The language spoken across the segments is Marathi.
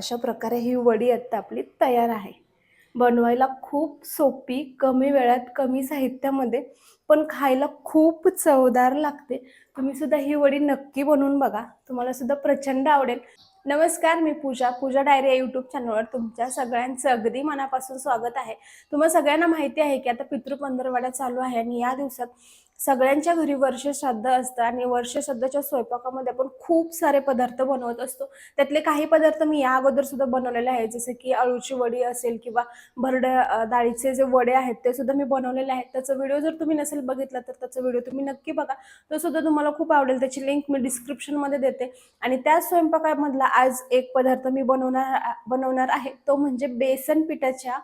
अशा प्रकारे ही वडी आत्ता आपली तयार आहे. बनवायला खूप सोपी कमी वेळात कमी साहित्यामध्ये पण खायला खूप चवदार लागते. तुम्ही सुद्धा ही वडी नक्की बनवून बघा. तुम्हाला सुद्धा प्रचंड आवडेल. नमस्कार मी पूजा. पूजा डायरी या यूट्यूब चॅनलवर तुमच्या सगळ्यांचं अगदी मनापासून स्वागत आहे. तुम्हाला सगळ्यांना माहिती आहे की आता पितृ पंधरवाडा चालू आहे आणि या दिवसात सगळ्यांच्या घरी वर्ष श्राद्ध असतं आणि वर्ष श्राद्धाच्या स्वयंपाकामध्ये आपण खूप सारे पदार्थ बनवत असतो. त्यातले काही पदार्थ मी या अगोदर सुद्धा बनवलेले आहेत. जसे की अळूची वडी असेल किंवा भरड डाळीचे जे वडे आहेत ते सुद्धा मी बनवलेले आहेत. त्याचा व्हिडिओ जर तुम्ही नसेल बघितला तर त्याचा व्हिडिओ तुम्ही नक्की बघा. तो सुद्धा तुम्हाला खूप आवडेल. त्याची लिंक मी डिस्क्रिप्शनमध्ये देते. आणि त्या स्वयंपाकामधला आज एक पदार्थ मी बनवणार बनवणार आहे. तो म्हणजे बेसन पिठाच्या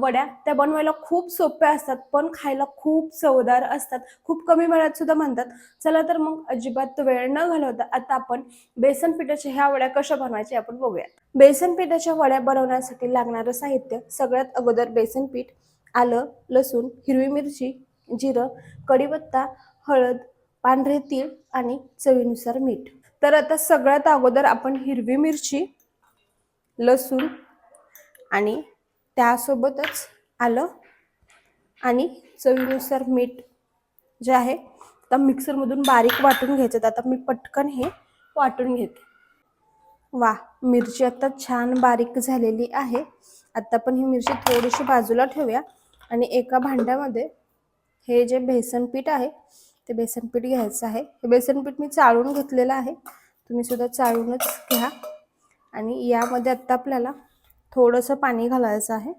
वड्या. त्या बनवायला खूप सोप्या असतात पण खायला खूप चवदार असतात. खूप कमी वेळात सुद्धा म्हणतात. चला तर मग अजिबात वेळ न घालवता आता आपण बेसन पिठाच्या ह्या वड्या कशा बनवायच्या आपण बघूया. बेसन पिठाच्या वड्या बनवण्यासाठी लागणारं साहित्य सगळ्यात अगोदर बेसन पीठ आलं लसूण हिरवी मिरची जिरं कढीपत्ता हळद पांढरे तीळ आणि चवीनुसार मीठ. तर आता सगळ्यात अगोदर आपण हिरवी मिरची लसूण आणि त्यासोबतच आलं आणि चवीनुसार मीठ जे आहे आता मिक्सरमधून बारीक वाटून घ्यायचं. तर आता मी पटकन हे वाटून घेते. वा मिरची आता छान बारीक झालेली आहे. आता पण ही मिरची थोडीशी बाजूला ठेवूया. आणि एका भांड्यामध्ये हे जे बेसन पीठ आहे ते बेसन पीठ घ्यायचं आहे. हे बेसन पीठ मी चाळून घेतलेलं आहे. तुम्ही सुद्धा चाळूनच घ्या. आणि यामध्ये आत्ता आपल्याला थोडंसं पाणी घालायचं आहे.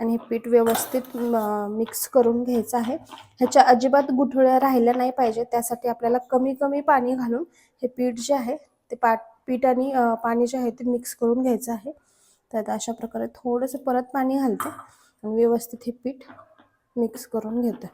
आणि हे पीठ व्यवस्थित मिक्स करून घ्यायचं आहे. ह्याच्या अजिबात गुठळ्या राहिल्या नाही पाहिजे त्यासाठी आपल्याला कमी कमी पाणी घालून हे पीठ जे आहे ते पा पीठ आणि पाणी जे आहे ते मिक्स करून घ्यायचं आहे. तर अशा प्रकारे थोडंसं परत पाणी घालते आणि व्यवस्थित हे पीठ मिक्स करून घेते.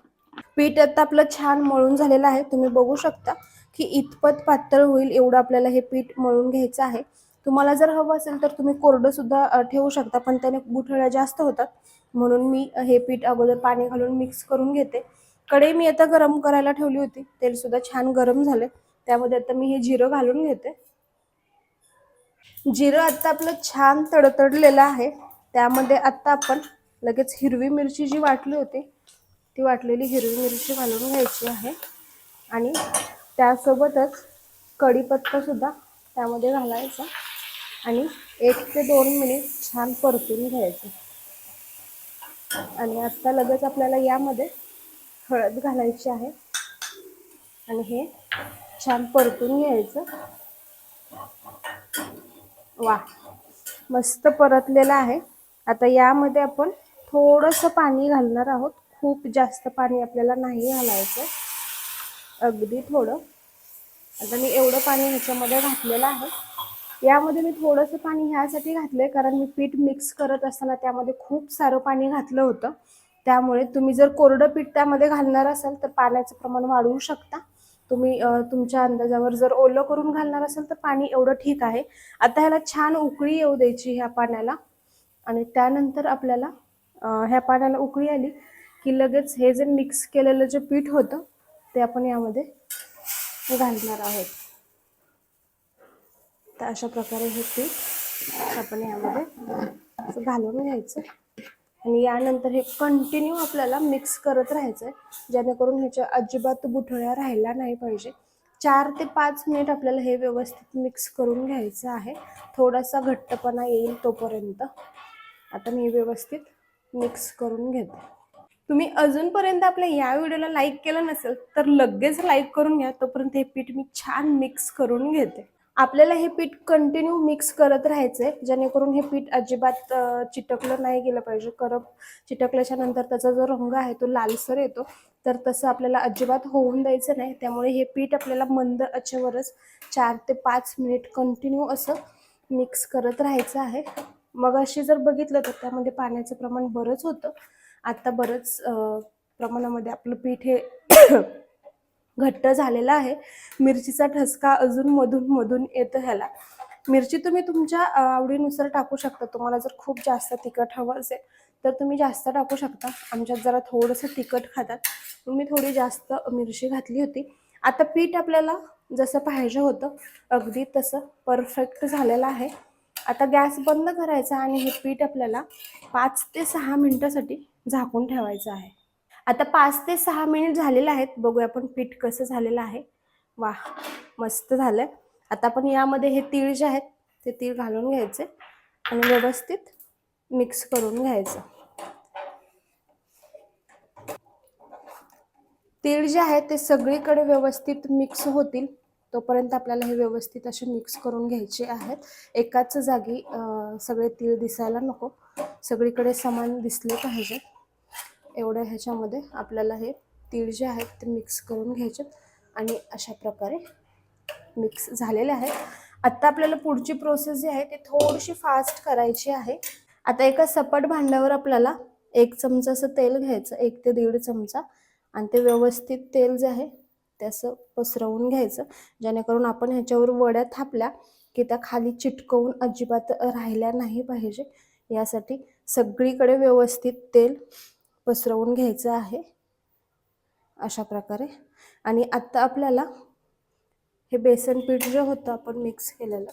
पीठ आता आपलं छान मळून झालेलं आहे. तुम्ही बघू शकता की इतपत पातळ होईल एवढं आपल्याला हे पीठ मळून घ्यायचं आहे. तुम्हाला जर हवं असेल तर तुम्ही कोरडं सुद्धा ठेवू शकता पण त्याने गुठळ्या जास्त होतात. म्हणून मी हे पीठ अगोदर पाणी घालून मिक्स करून घेते. कढई मी आता गरम करायला ठेवली होती. तेल सुद्धा छान गरम झाले त्यामध्ये आता मी हे जिरं घालून घेते. जिरं आता आपलं छान तडतडलेलं आहे. त्यामध्ये आता आपण लगेच हिरवी मिरची जी वाटली होती ती वाटलेली हिरवी मिरची घालून घ्यायची आहे. आणि त्यासोबतच कढीपत्ता सुद्धा त्यामध्ये घालायचा. आणि एक ते दोन मिनिट छान परतून घ्यायचं. आणि आता लगेच आपल्याला यामध्ये हळद घालायची आहे. आणि हे छान परतून घ्यायचं. वा मस्त परतलेलं आहे. आता यामध्ये आपण थोडंसं पाणी घालणार आहोत. खूप जास्त पाणी आपल्याला नाही घालायचं. अगदी थोडं. आता मी एवढं पाणी ह्याच्यामध्ये घातलेलं आहे. यामध्ये मी थोडंसं पाणी ह्यासाठी घातलंय कारण मी पीठ मिक्स करत असताना त्यामध्ये खूप सारं पाणी घातलं होतं. त्यामुळे तुम्ही जर कोरडं पीठ त्यामध्ये घालणार असाल तर पाण्याचं प्रमाण वाढवू शकता. तुम्ही तुमच्या अंदाजावर जर ओलं करून घालणार असाल तर पाणी एवढं ठीक आहे. आता ह्याला छान उकळी येऊ द्यायची ह्या पाण्याला. आणि त्यानंतर आपल्याला ह्या पाण्याला उकळी आली की लगेच हे जे मिक्स केलेलं जे पीठ होतं ते आपण यामध्ये घालणार आहोत. तर अशा प्रकारे हे पीठ आपण यामध्ये असं घालून घ्यायचं. आणि यानंतर हे कंटिन्यू आपल्याला मिक्स करत राहायचं आहे जेणेकरून ह्याच्या अजिबात गुठळ्या राहायला नाही पाहिजे. चार ते पाच मिनिट आपल्याला हे व्यवस्थित मिक्स करून घ्यायचं आहे. थोडासा घट्टपणा येईल तोपर्यंत. आता मी व्यवस्थित मिक्स करून घेते. तुम्ही अजूनपर्यंत आपल्या या व्हिडिओला लाईक केलं नसेल तर लगेच लाईक करून घ्या. तोपर्यंत हे पीठ मी छान मिक्स करून घेते. आपल्याला हे पीठ कंटिन्यू मिक्स करत राहायचंय जेणेकरून हे पीठ अजिबात चिटकलं नाही गेलं पाहिजे. करप चिटकल्याच्या नंतर त्याचा जो रंग आहे तो लालसर येतो. तर तसं आपल्याला अजिबात होऊन द्यायचं नाही. त्यामुळे हे पीठ आपल्याला मंद आचेवरच चार ते पाच मिनिट कंटिन्यू असं मिक्स करत राहायचं आहे. मग अशी जर बघितलं तर त्यामध्ये पाण्याचं प्रमाण बरंच होतं. आता बरंच प्रमाणामध्ये आपलं पीठ हे घट्ट झालेला आहे. मिरचीचा ठसका अजून मधून मधून येतो ह्याला. मिरची तुम्ही तुमच्या आवडीनुसार टाकू शकता. तुम्हाला जर खूप जास्त तिखट हवं असेल तर तुम्ही जास्त टाकू शकता. आमच्यात जरा थोडंसं तिखट खातात. तुम्ही मी थोडी जास्त मिरची घातली होती. आता पीठ आपल्याला जसं पाहिजे होतं अगदी तसं परफेक्ट झालेलं आहे. आता गॅस बंद करायचा आणि हे पीठ आपल्याला पाच ते सहा मिनटासाठी झाकून ठेवायचं आहे. आता पाच ते सहा मिनिट झालेले आहेत. बघूया आपण पीठ कसं झालेलं आहे. वा मस्त झालंय आता आपण यामध्ये हे तीळ जे आहेत ते तीळ घालून घ्यायचे आणि व्यवस्थित मिक्स करून घ्यायचं. तीळ जे आहे ते सगळीकडे व्यवस्थित मिक्स होतील. तोपर्यंत आपल्याला हे व्यवस्थित असे मिक्स करून घ्यायचे आहेत. एकाच जागी सगळे तीळ दिसायला नको. सगळीकडे समान दिसले पाहिजे. एवढं ह्याच्यामध्ये आपल्याला हे तीळ जे आहेत ते मिक्स करून घ्यायचे आणि अशा प्रकारे मिक्स झालेले आहे आत्ता आपल्याला पुढची प्रोसेस जी आहे ती थोडीशी फास्ट करायची आहे. आता एका सपाट भांड्यावर आपल्याला एक चमचा असं तेल घ्यायचं एक ते दीड चमचा. आणि ते व्यवस्थित तेल जे आहे ते असं पसरवून घ्यायचं. जेणेकरून आपण ह्याच्यावर वड्या थापल्या की त्या खाली चिटकवून अजिबात राहिल्या नाही पाहिजे. यासाठी सगळीकडे व्यवस्थित तेल पसरवून घ्यायचं आहे. अशा प्रकारे. आणि आत्ता आपल्याला हे बेसन पीठ जे होतं आपण मिक्स केलेलं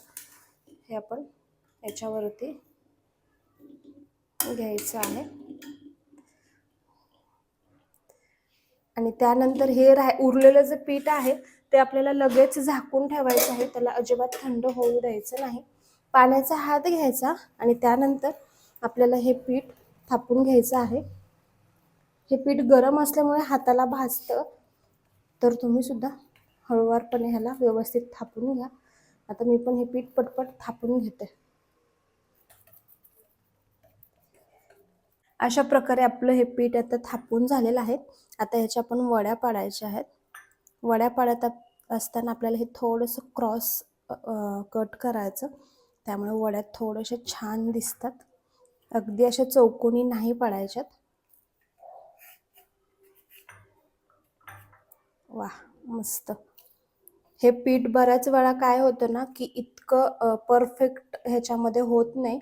हे आपण याच्यावरती घ्यायचं आहे. आणि त्यानंतर हे राह उरलेलं जे पीठ आहे ते आपल्याला लगेच झाकून ठेवायचं आहे. त्याला अजिबात थंड होऊ द्यायचं नाही. पाण्याचा हात घ्यायचा आणि त्यानंतर आपल्याला हे पीठ थापून घ्यायचं आहे. हे पीठ गरम असल्यामुळे हाताला भाजतं. तर तुम्ही सुद्धा हळूवारपणे ह्याला व्यवस्थित थापून घ्या. आता मी पण हे पीठ पटपट थापून घेते. अशा प्रकारे आपलं हे पीठ आता थापून झालेलं आहे. आता ह्याच्या आपण वड्या पाडायच्या आहेत. वड्या पाडत असताना आपल्याला हे थोडंसं क्रॉस कट करायचं. त्यामुळे वड्या थोड्याशा छान दिसतात. अगदी अशा चौकोनी नाही पाडायच्यात. वा मस्त. हे पीठ बऱ्याच वेळा काय होतं ना की इतकं परफेक्ट ह्याच्यामध्ये होत नाही.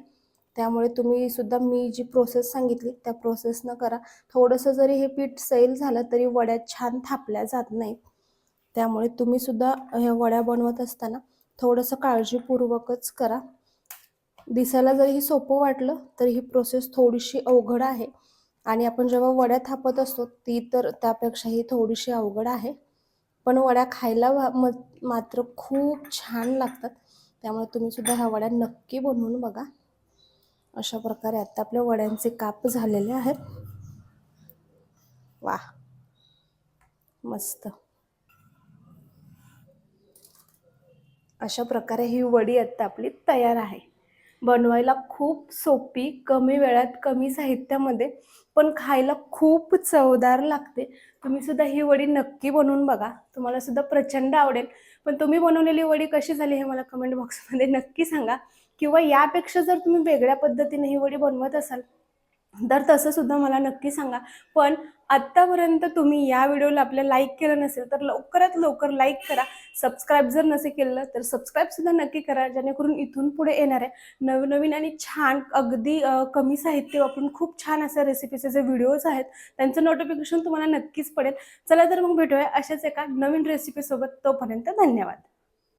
त्यामुळे तुम्ही सुद्धा मी जी प्रोसेस सांगितली त्या प्रोसेसनं करा. थोडंसं जरी हे पीठ सैल झालं तरी वड्या छान थापल्या जात नाहीत. त्यामुळे तुम्ही सुद्धा ह्या वड्या बनवत असताना थोडंसं काळजीपूर्वकच करा. दिसायला जरी ही सोपं वाटलं तरी ही प्रोसेस थोडीशी अवघड आहे. आणि आपण जेव्हा वड्या थापत असतो ती तर त्यापेक्षाही थोडीशी अवघड आहे. पण वड्या खायला म- मात्र खूप छान लागतात. त्यामुळे तुम्ही सुद्धा ह्या वड्या नक्की बनवून बघा. अशा प्रकारे आता आपल्या वड्यांचे काप झालेले आहेत. वा मस्त. अशा प्रकारे ही वडी आता आपली तयार आहे. बनवायला खूप सोपी कमी वेळात कमी साहित्यामध्ये पण खायला खूप चवदार लागते. तुम्ही सुद्धा ही वडी नक्की बनवून बघा. तुम्हाला सुद्धा प्रचंड आवडेल. पण तुम्ही बनवलेली वडी कशी झाली हे मला कमेंट बॉक्समध्ये नक्की सांगा. किंवा यापेक्षा जर तुम्ही वेगळ्या पद्धतीने ही वडी बनवत असाल तर तसं सुद्धा मला नक्की सांगा. पण आत्तापर्यंत तुम्ही या व्हिडिओला आपल्या लाईक केलं नसेल तर लवकरात लवकर लाईक करा. सबस्क्राईब जर नसेल केलं तर सबस्क्राईब सुद्धा नक्की करा जेणेकरून इथून पुढे येणाऱ्या नवनवीन आणि छान अगदी कमी साहित्य वापरून खूप छान अशा रेसिपीचे जे व्हिडिओज आहेत. त्यांचं नोटिफिकेशन तुम्हाला नक्कीच पडेल. चला तर मग भेटूया अशाच एका नवीन रेसिपीसोबत तोपर्यंत धन्यवाद.